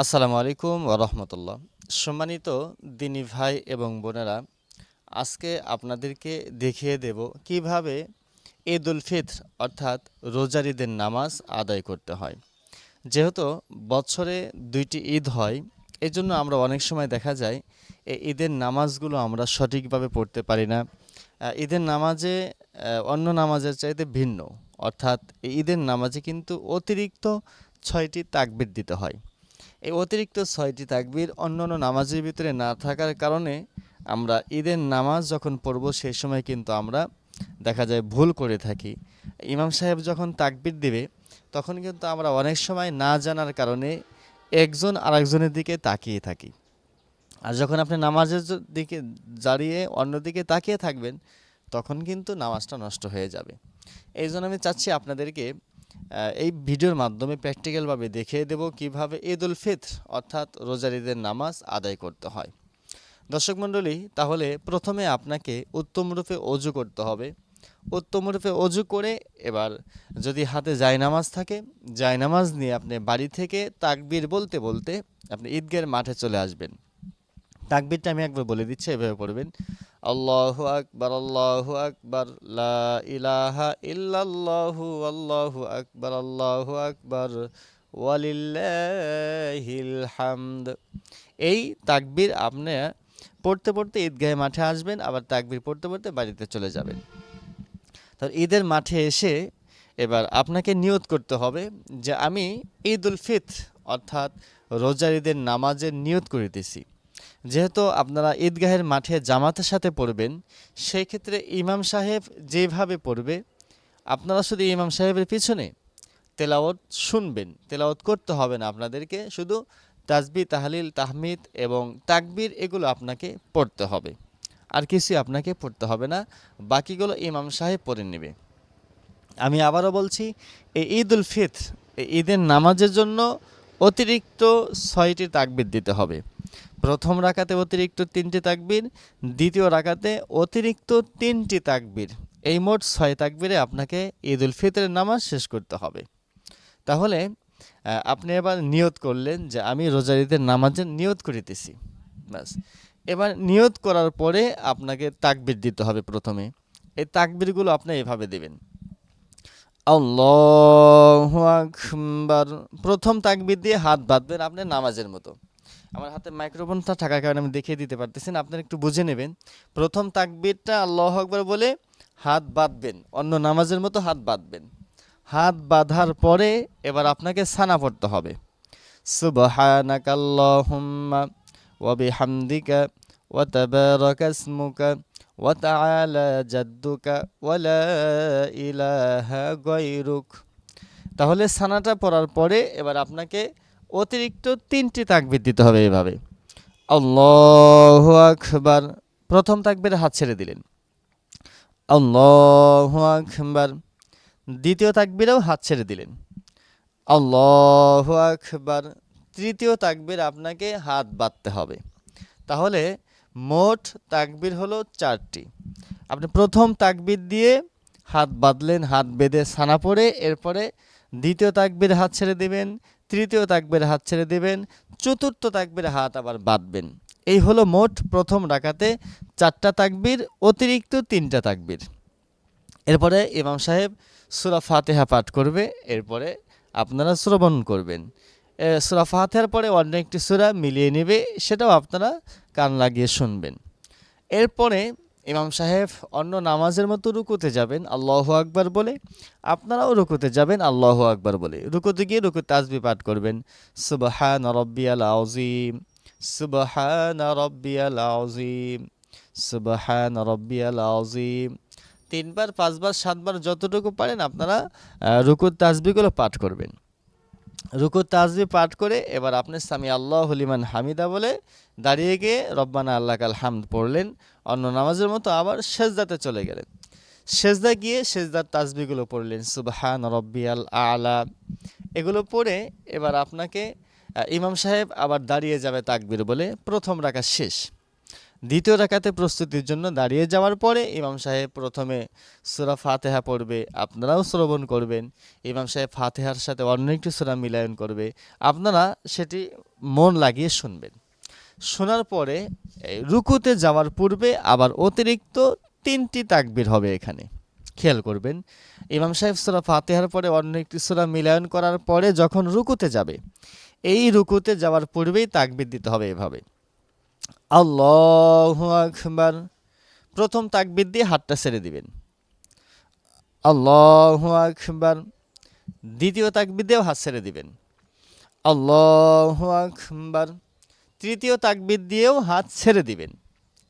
আসসালামু আলাইকুম ওরহমতুল্লাহ সম্মানিত দিনী ভাই এবং বোনেরা, আজকে আপনাদেরকে দেখিয়ে দেব কীভাবে ঈদ উল ফিত্র অর্থাৎ রোজার ঈদের নামাজ আদায় করতে হয়। যেহেতু বছরে দুইটি ঈদ হয় এই জন্য আমরা অনেক সময় দেখা যায় এই ঈদের নামাজগুলো আমরা সঠিকভাবে পড়তে পারি না। ঈদের নামাজে অন্য নামাজের চাইতে ভিন্ন। অর্থাৎ ঈদের নামাজে কিন্তু অতিরিক্ত ছয়টি তাকবির দিতে হয়। এই অতিরিক্ত ছয়টি তাকবির অন্য অন্য নামাজের ভিতরে না থাকার কারণে আমরা ঈদের নামাজ যখন পড়ব সেই সময় কিন্তু আমরা দেখা যায় ভুল করে থাকি। ইমাম সাহেব যখন তাকবির দিবে, তখন কিন্তু আমরা অনেক সময় না জানার কারণে একজন আরেকজনের দিকে তাকিয়ে থাকি। আর যখন আপনি নামাজের দিকে দাঁড়িয়ে অন্যদিকে তাকিয়ে থাকবেন, তখন কিন্তু নামাজটা নষ্ট হয়ে যাবে। এই জন্য আমি চাচ্ছি আপনাদেরকে এই ভিডিওর মাধ্যমে প্র্যাকটিক্যালভাবে দেখিয়ে দেব কীভাবে ঈদ উল ফিত্র, অর্থাৎ রোজার ঈদের নামাজ আদায় করতে হয়। দর্শক মণ্ডলী, তাহলে প্রথমে আপনাকে উত্তম রূপে অজু করতে হবে। উত্তম রূপে অজু করে এবার যদি হাতে জায়নামাজ থাকে, জায়নামাজ নিয়ে আপনি বাড়ি থেকে তাকবীর বলতে বলতে আপনি ঈদগাহের মাঠে চলে আসবেন। তাকবীরটা আমি একবার বলে দিচ্ছি, এভাবে পড়বেন। আল্লাহু আকবার আল্লাহু আকবার ইলাহা ইল্লাল্লাহু, আল্লাহু আকবার আল্লাহু আকবার, ওয়ালিল্লাহিল হামদ। এই তাকবির আপনি পড়তে পড়তে ঈদগাহে মাঠে আসবেন, আবার তাকবির পড়তে পড়তে বাড়িতে চলে যাবেন। তো ঈদের মাঠে এসে এবার আপনাকে নিয়ত করতে হবে যে আমি ঈদ উল ফিত অর্থাৎ রোজার ঈদের নামাজের নিয়ত করিতেছি যেহেতু আপনারা ঈদগাহের মাঠে জামাতের সাথে পড়বেন সেই ক্ষেত্রে ইমাম সাহেব যেভাবে পড়বে, আপনারা শুধু ইমাম সাহেবের পিছনে তেলাওয়াত শুনবেন। তেলাওয়াত করতে হবে না আপনাদেরকে, শুধু তাজবি তাহলিল, তাহমিদ এবং তাকবির এগুলো আপনাকে পড়তে হবে। আর কিছু আপনাকে পড়তে হবে না, বাকিগুলো ইমাম সাহেব পড়ে নেবে। আমি আবারও বলছি, এই ঈদ উল এই ঈদের নামাজের জন্য অতিরিক্ত ছয়টি তাকবির দিতে হবে। প্রথম রাকাতে অতিরিক্ত তিনটি তাকবির, দ্বিতীয় রাকাতে অতিরিক্ত তিনটি তাকবির। এই মোট ছয় তাকবিরে আপনাকে ঈদ উল ফিতরের নামাজ শেষ করতে হবে। তাহলে আপনি এবার নিয়ত করলেন যে আমি রোজার ঈদের নামাজের নিয়ত করিতেছি। ব্যাস। এবার নিয়ত করার পরে আপনাকে তাকবির দিতে হবে প্রথমে। এই তাকবিরগুলো আপনি এভাবে দেবেন। আল্লাহু আকবার। প্রথম তাকবির দিয়ে হাত বাঁধবেন আপনি নামাজের মতো। আমার হাতে মাইক্রোফোনটা থাকার কারণে আমি দেখিয়ে দিতে পারতেছি না, আপনারা একটু বুঝে নেবেন। প্রথম তাকবিরটা আল্লাহ আকবার বলে, হাত বাঁধবেন। অন্য নামাজের মতো হাত বাঁধবেন। হাত বাঁধার পরে এবার আপনাকে সানা পড়তে হবে। সুবহানাকাল্লাহুম্মা ওয়া বিহামদিকা ওয়া তাবারাকা ওয়া তাআলা জাদ্দুকা ওয়া লা ইলাহা গায়রুক। তাহলে সানাটা পড়ার পরে এবার আপনাকে অতিরিক্ত তিনটি তাকবির দিতে হবে এভাবে। আল্লাহ আকবার। প্রথম তাকবির হাত ছেড়ে দিলেন। আল্লাহ আকবার। দ্বিতীয় তাকবিরেও হাত ছেড়ে দিলেন। আল্লাহ আকবার। তৃতীয় তাকবির আপনাকে হাত বাঁধতে হবে। তাহলে মোট তাকবির হলো চারটি। আপনি প্রথম তাকবির দিয়ে হাত বাঁধলেন, হাত বেঁধে সানা পড়ে, এরপরে দ্বিতীয় তাকবির হাত ছেড়ে দিবেন তৃতীয় তাকবির হাত ছেড়ে দিবেন, চতুর্থ তাকবির হাত আবার বাঁধবেন। এই হলো মোট প্রথম রাকাতে চারটা তাকবির, অতিরিক্ত তিনটা তাকবির। এরপরে ইমাম সাহেব সুরা ফাতেহা পাঠ করবে, এরপরে আপনারা শ্রবণ করবেন। সুরা ফাতেহার পরে অন্য একটি সুরা মিলিয়ে নেবে, সেটাও আপনারা কান লাগিয়ে শুনবেন। এরপরে ইমাম সাহেব, অন্য নামাজের মতো রুকুতে যাবেন, আল্লাহ আকবার বলে। আপনারাও রুকুতে যাবেন, আল্লাহ আকবার বলে। রুকুতে গিয়ে রুকু তাজবি পাঠ করবেন। সুবহান রব্বিয়াল আউজিম সুবহান রব্বিয়াল আউজিম সুবহান রব্বিয়াল আউজিম তিনবার, পাঁচবার, সাতবার যতটুকু পারেন আপনারা রুকুর তাজবিগুলো পাঠ করবেন। রুকুর তাজবি পাঠ করে এবার আপনি স্বামী আল্লাহ হলিমান হামিদা বলে দাঁড়িয়ে গিয়ে রব্বানা আল্লাহ কাল হামদ পড়লেন। অন্য নামাজের মতো আবার সেজদাতে চলে গেলেন। সেজদা গিয়ে সেজদার তাজবিগুলো পড়লেন। সুবহান রব্বিয়াল আলা। এগুলো পড়ে এবার আপনাকে ইমাম সাহেব আবার দাঁড়িয়ে যাবে তাকবির বলে প্রথম রাখা শেষ। দ্বিতীয় রাকাতে প্রস্তুতির জন্য দাঁড়িয়ে যাওয়ার পরে ইমাম সাহেব প্রথমে সুরা ফাতেহা পড়বে। আপনারাও শ্রবণ করবেন। ইমাম সাহেব ফাতেহার সাথে অন্য একটি সুরা মিলায়ন করবে। আপনারা সেটি মন লাগিয়ে শুনবেন। শোনার পরে রুকুতে যাওয়ার পূর্বে আবার অতিরিক্ত তিনটি তাকবির হবে এখানে। খেয়াল করবেন, ইমাম সাহেব সুরা ফাতেহার পরে অন্য একটি সুরা মিলায়ন করার পরে যখন রুকুতে যাবে, এই রুকুতে যাওয়ার পূর্বেই তাকবির দিতে হবে এভাবে। আল্লাহ আকবার। প্রথম তাকবির দিয়ে হাতটা ছেড়ে দিবেন। আল্লাহ আকবার। দ্বিতীয় তাকবির দিয়েও হাত ছেড়ে দিবেন। আল্লাহ আকবার। তৃতীয় তাকবির দিয়েও হাত ছেড়ে দিবেন।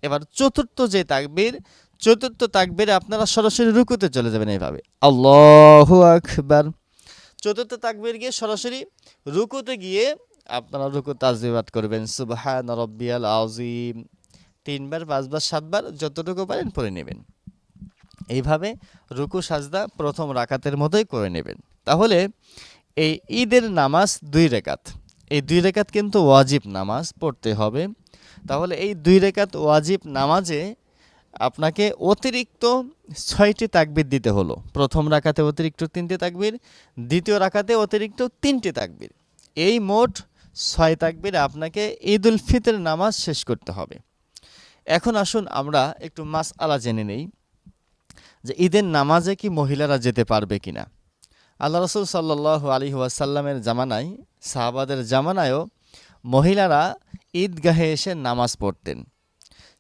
এবার চতুর্থ যে তাকবির, চতুর্থ তাকবিরে আপনারা সরাসরি রুকুতে চলে যাবেন এইভাবে। আল্লাহ আকবার। চতুর্থ তাকবির গিয়ে সরাসরি রুকুতে গিয়ে আপনারা রুকু তাজবিবাদ করবেন। সুবহান রব্বিয়াল আজিম তিনবার, পাঁচবার, সাতবার যতটুকু পারেন পড়ে নেবেন। এইভাবে রুকু, সাজদা প্রথম রাকাতের মতোই করে নেবেন। তাহলে এই ঈদের নামাজ দুই রেকাত। এই দুই রেকাত কিন্তু ওয়াজিব নামাজ, পড়তে হবে। তাহলে এই দুই রেকাত ওয়াজিব নামাজে আপনাকে অতিরিক্ত ছয়টি তাকবির দিতে হলো। প্রথম রাকাতে অতিরিক্ত তিনটি তাকবির, দ্বিতীয় রাকাতে অতিরিক্ত তিনটি তাকবির। এই মোট ছয় তাকবির আপনাকে ঈদ উল ফিতর নামাজ শেষ করতে হবে। এখন আসুন আমরা একটু মাস আলা জেনে নেই যে ঈদের নামাজে কি মহিলারা যেতে পারবে কিনা। আল্লাহ রসুল সাল্লাহ আলী ওয়াসাল্লামের জামানায়, সাহাবাদের জামানায়ও মহিলারা ঈদগাহে এসে নামাজ পড়তেন।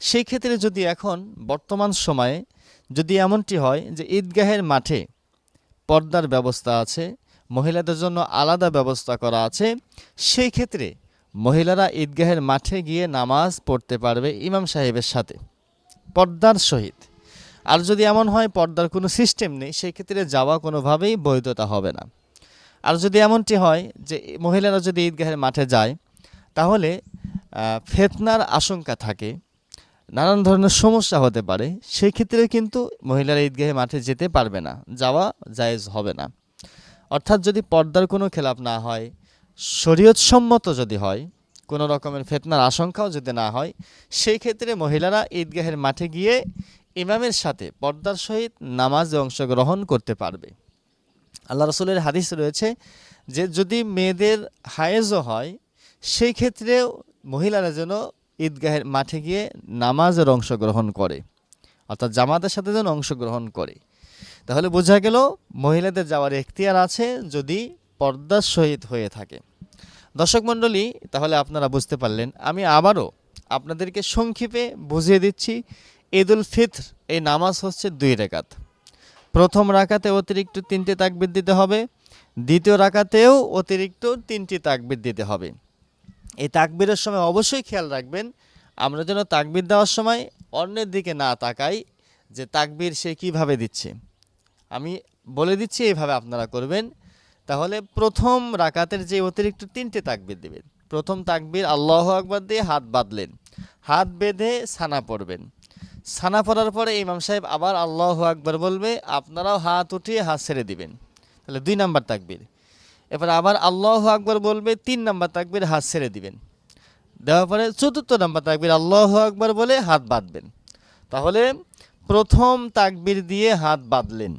সেই ক্ষেত্রে যদি এখন বর্তমান সময়ে যদি এমনটি হয় যে ঈদগাহের মাঠে পর্দার ব্যবস্থা আছে মহিলাদের জন্য আলাদা ব্যবস্থা করা আছে। সেই ক্ষেত্রে মহিলারা ঈদগাহের মাঠে গিয়ে নামাজ পড়তে পারবে ইমাম সাহেবের সাথে। পর্দার সহিত। আর যদি এমন হয়, পর্দার কোনো সিস্টেম নেই, সেই ক্ষেত্রে যাওয়া কোনোভাবেই বৈধতা হবে না। আর যদি এমনটি হয় যে মহিলারা যদি ঈদগাহের মাঠে যায়, তাহলে ফেতনার আশঙ্কা থাকে, নানান ধরনের সমস্যা হতে পারে। সেই ক্ষেত্রে কিন্তু মহিলারা ঈদগাহে মাঠে যেতে পারবে না, যাওয়া জায়েজ হবে না। অর্থাৎ যদি পর্দার কোনো খেলাপ না হয়, শরীয়তসম্মত যদি হয়, কোনো রকমের ফেতনার আশঙ্কাও যদি না হয়, সেই ক্ষেত্রে মহিলারা ঈদগাহের মাঠে গিয়ে ইমামের সাথে পর্দার সহিত নামাজে অংশগ্রহণ করতে পারবে। আল্লাহ রসুলের হাদিস রয়েছে যে যদি মেয়েদের হায়েজও হয়, সেই ক্ষেত্রেও মহিলারা যেন ঈদগাহের মাঠে গিয়ে নামাজের অংশগ্রহণ করে, অর্থাৎ জামাতের সাথে যেন অংশগ্রহণ করে। তাহলে বোঝা গেল মহিলাদের যাওয়ার এখতিয়ার আছে যদি পর্দার সহিত হয়ে থাকে। দর্শক মণ্ডলী, তাহলে আপনারা বুঝতে পারলেন, আমি আবারও আপনাদেরকে সংক্ষেপে বুঝিয়ে দিচ্ছি ঈদ উল ফিতর, এই নামাজ হচ্ছে দুই রেকাত। প্রথম রাকাতে অতিরিক্ত তিনটি তাকবির দিতে হবে, দ্বিতীয় রাকাতেও অতিরিক্ত তিনটি তাকবির দিতে হবে। এই তাকবিরের সময় অবশ্যই খেয়াল রাখবেন, আমরা যেন তাকবির দেওয়ার সময় অন্যের দিকে না তাকাই যে তাকবির সে কীভাবে দিচ্ছে। আমি বলে দিচ্ছি, এইভাবে আপনারা করবেন। তাহলে প্রথম রাকাতের যে অতিরিক্ত তিনটে তাকবির দিবেন। প্রথম তাকবির আল্লাহ আকবার দিয়ে হাত বাঁধলেন। হাত বেঁধে ছানা পড়বেন। ছানা পড়ার পরে ইমাম সাহেব আবার আল্লাহ আকবার বলবে, আপনারাও হাত উঠিয়ে হাত ছেড়ে দিবেন। তাহলে দুই নাম্বার তাকবির। এবার আবার আল্লাহ আকবার বলবে, তিন নাম্বার তাকবির হাত ছেড়ে দিবেন। দেওয়ার পরে চতুর্থ নাম্বার তাকবির আল্লাহ আকবার বলে হাত বাঁধবেন। তাহলে প্রথম তাকবির দিয়ে হাত বাঁধলেন।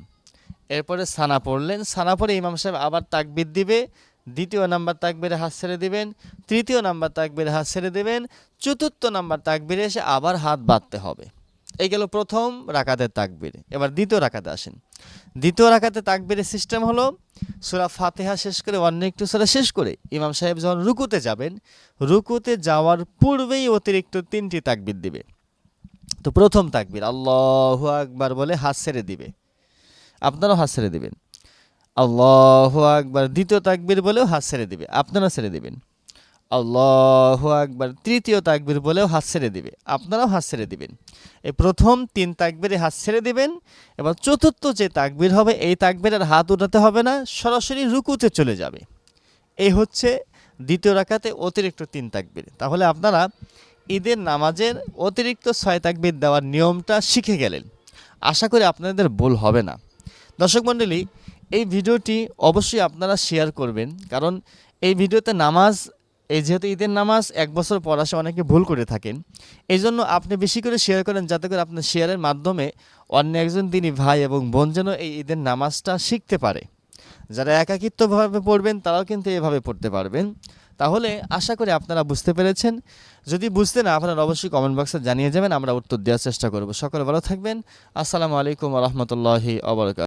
এরপরে সানা পড়লেন। সানা পরে ইমাম সাহেব আবার তাকবির দিবে। দ্বিতীয় নাম্বার তাকবিরে হাত ছেড়ে দিবেন। তৃতীয় নাম্বার তাকবিরে হাত ছেড়ে দিবেন। চতুর্থ নাম্বার তাকবিরে এসে আবার হাত বাঁধতে হবে। এই গেল প্রথম রাকাতের তাকবির। এবার দ্বিতীয় রাকাতে আসেন। দ্বিতীয় রাকাতে তাকবিরের সিস্টেম হলো, সুরা ফাতেহা শেষ করে অন্য একটু সুরা শেষ করে ইমাম সাহেব যখন রুকুতে যাবেন, রুকুতে যাওয়ার পূর্বেই অতিরিক্ত তিনটি তাকবির দিবে। তো প্রথম তাকবির, আল্লাহ আকবার বলে হাত ছেড়ে দিবে। আপনারাও হাত ছেড়ে দিবেন। আল্লাহ আকবার দ্বিতীয় তাকবির বলেও হাত ছেড়ে দেবে আপনারা ছেড়ে দিবেন। আল্লাহ আকবার তৃতীয় তাকবির বলেও হাত ছেড়ে দেবে, আপনারাও হাত ছেড়ে দেবেন। এই প্রথম তিন তাকবিরে হাত ছেড়ে দেবেন, এবার চতুর্থ যে তাকবির হবে, এই তাকবিরের হাত উঠাতে হবে না, সরাসরি রুকুতে চলে যাবে। এই হচ্ছে দ্বিতীয় রাখাতে অতিরিক্ত তিন তাকবির। তাহলে আপনারা ঈদের নামাজের অতিরিক্ত ছয় তাকবির দেওয়ার নিয়মটা শিখে গেলেন। আশা করি আপনাদের ভুল হবে না। দর্শক মণ্ডলী, এই ভিডিওটি অবশ্যই আপনারা শেয়ার করবেন। কারণ এই ভিডিওতে নামাজ, এই যেহেতু ঈদের নামাজ, এক বছর পর আসে অনেকে ভুল করে থাকেন। এই জন্য আপনি বেশি করে শেয়ার করেন যাতে করে আপনার শেয়ারের মাধ্যমে অন্য একজন তিনি ভাই এবং বোন যেন এই ঈদের নামাজটা শিখতে পারে। যারা একাকিত্বভাবে পড়বেন, তারাও কিন্তু এভাবে পড়তে পারবেন। তাহলে আশা করি আপনারা বুঝতে পেরেছেন। যদি বুঝতে না আপনারা অবশ্যই কমেন্ট বক্সে জানিয়ে যাবেন, আমরা উত্তর দেওয়ার চেষ্টা করব। সকলে ভালো থাকবেন। আসসালামু আলাইকুম রহমতুল্লাহি আবরকাত